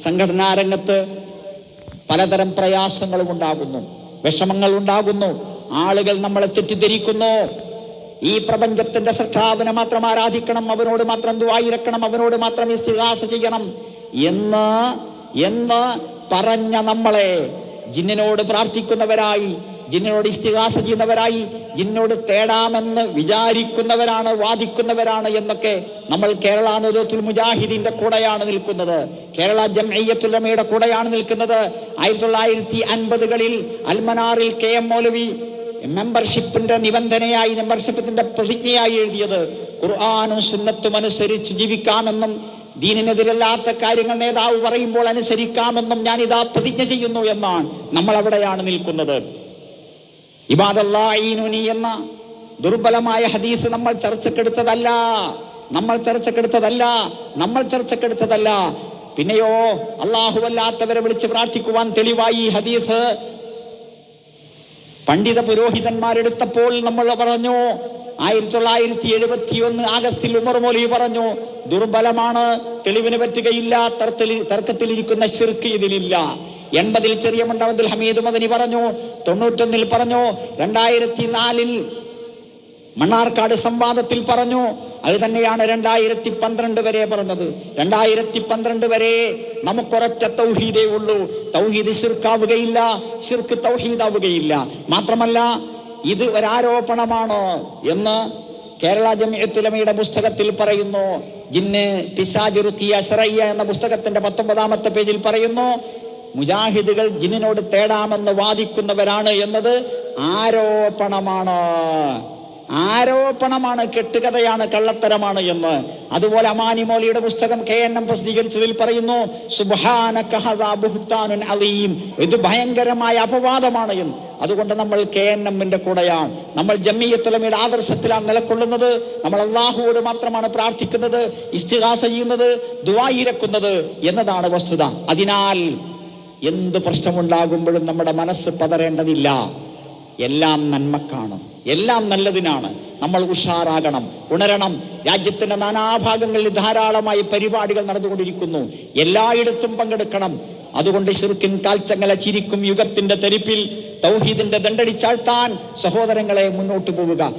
സംഘടനാ രംഗത്ത് പലതരം പ്രയാസങ്ങളും ഉണ്ടാകുന്നു. വിഷമങ്ങൾ ഉണ്ടാകുന്നു. ആളുകൾ നമ്മളെ തെറ്റിദ്ധരിക്കുന്നു. ഈ പ്രപഞ്ചത്തിന്റെ സൃഷ്ടാവിനെ മാത്രം ആരാധിക്കണം അവനോട് മാത്രം ദുവായിരക്കണം അവനോട് മാത്രം ഇസ്തിഹാസ ചെയ്യണം എന്ന് എന്ന് പറഞ്ഞ നമ്മളെ ജിന്നിനോട് പ്രാർത്ഥിക്കുന്നവരായി ജിന്നിനോട് ഇസ്തിഹാസ ചെയ്യുന്നവരായി ജിന്നോട് തേടാമെന്ന് വിചാരിക്കുന്നവരാണ് വാദിക്കുന്നവരാണ് എന്നൊക്കെ നമ്മൾ കേരള നേതൃത്വത്തിൽ മുജാഹിദിന്റെ കൂടെയാണ് നിൽക്കുന്നത്. കേരള ജംഇയ്യത്തുലമയുടെ കൂടെയാണ് നിൽക്കുന്നത്. ആയിരത്തി തൊള്ളായിരത്തി അൻപതുകളിൽ അൽമനാറിൽ കെ എം മൗലവി മെമ്പർഷിപ്പിന്റെ നിബന്ധനയായി മെമ്പർഷിപ്പിന്റെ പ്രതിജ്ഞയായി എഴുതിയത് ഖുർആാനും സുന്നത്തും അനുസരിച്ച് ജീവിക്കാമെന്നും ദീനിനെതിരല്ലാത്ത കാര്യങ്ങൾ നേതാവ് പറയുമ്പോൾ അനുസരിക്കാമെന്നും ഞാൻ ഇതാ പ്രതിജ്ഞ ചെയ്യുന്നു എന്നാണ് നമ്മൾ അവിടെയാണ് നിൽക്കുന്നത്. ഇബാദല്ലാഈനുനി എന്ന ദുർബലമായ ഹദീസ് നമ്മൾ ചർച്ചക്കെടുത്തതല്ല. നമ്മൾ ചർച്ചക്കെടുത്തതല്ല. നമ്മൾ ചർച്ചക്കെടുത്തതല്ല. പിന്നെയോ അല്ലാഹുവല്ലാത്തവരെ വിളിച്ച് പ്രാർത്ഥിക്കുവാൻ തെളിവായി ഹദീസ്. പണ്ഡിത പുരോഹിതന്മാരെടുത്തപ്പോൾ നമ്മൾ പറഞ്ഞു ആയിരത്തി തൊള്ളായിരത്തി എഴുപത്തി ഒന്ന് ആഗസ്റ്റിൽ ഉമർ മൊലി പറഞ്ഞു ദുർബലമാണ് തെളിവിന് പറ്റുകയില്ല തർക്കത്തിലിരിക്കുന്ന ശിർക്ക് ഇതിലില്ല. എൺപതിൽ ചെറിയ മണ്ഡപത്തിൽ ഹമീദ് മദനി പറഞ്ഞു തൊണ്ണൂറ്റൊന്നിൽ പറഞ്ഞു രണ്ടായിരത്തി നാലിൽ മണ്ണാർക്കാട് സംവാദത്തിൽ പറഞ്ഞു. അത് തന്നെയാണ് രണ്ടായിരത്തി പന്ത്രണ്ട് വരെ പറഞ്ഞത്. രണ്ടായിരത്തി പന്ത്രണ്ട് വരെ നമുക്കൊരൊറ്റ തൗഹീദേ ഉള്ളൂ. തൗഹീദ് ശിർക്കാവുകയില്ല ശിർക്ക് തൗഹീദാവുകയില്ല. മാത്രമല്ല ഇത് ഒരാരോപണമാണോ എന്ന് കേരള ജമിയത്തുലമയുടെ പുസ്തകത്തിൽ പറയുന്നു. ജിന്ന് പിസാജിറുക്കിയ എന്ന പുസ്തകത്തിന്റെ പത്തൊമ്പതാമത്തെ പേജിൽ പറയുന്നു. മുജാഹിദുകൾ ജിന്നിനോട് തേടാമെന്ന് വാദിക്കുന്നവരാണ് എന്നത് ആരോപണമാണ്. ആരോപണമാണ് കെട്ടുകഥയാണ് കള്ളത്തരമാണ് എന്ന്. അതുപോലെ അമാനി മോലിയുടെ പുസ്തകം കെ എൻ എം പ്രസിദ്ധീകരിച്ചതിൽ പറയുന്നു ഹദാ അലീം. ഇത് ഭയങ്കരമായ അപവാദമാണ് എന്ന്. അതുകൊണ്ട് നമ്മൾ കെ എൻ എമ്മിന്റെ കൂടെയാണ്. നമ്മൾ ജമ്മിയത്തുലമയുടെ ആദർശത്തിലാണ് നിലക്കൊള്ളുന്നത് നമ്മൾ അള്ളാഹുവോട് മാത്രമാണ് പ്രാർത്ഥിക്കുന്നത് ഇസ്തിഹാസ ചെയ്യുന്നത് ദുവായിരക്കുന്നത് എന്നതാണ് വസ്തുത. അതിനാൽ എന്ത് പ്രശ്നമുണ്ടാകുമ്പോഴും നമ്മുടെ മനസ്സ് പതറേണ്ടതില്ല. എല്ലാം നന്മക്കാണ്. എല്ലാം നല്ലതിനാണ്. നമ്മൾ ഉഷാറാകണം ഉണരണം. രാജ്യത്തിന്റെ നാനാഭാഗങ്ങളിൽ ധാരാളമായി പരിപാടികൾ നടന്നുകൊണ്ടിരിക്കുന്നു. എല്ലായിടത്തും പങ്കെടുക്കണം. അതുകൊണ്ട് ശിർക്കിൻ കാൽച്ചങ്ങല ചിരിക്കും യുഗത്തിന്റെ തെരുപ്പിൽ തൗഹീദിന്റെ ദണ്ടടിച്ചാഴ്ത്താൻ സഹോദരങ്ങളെ മുന്നോട്ട് പോവുക.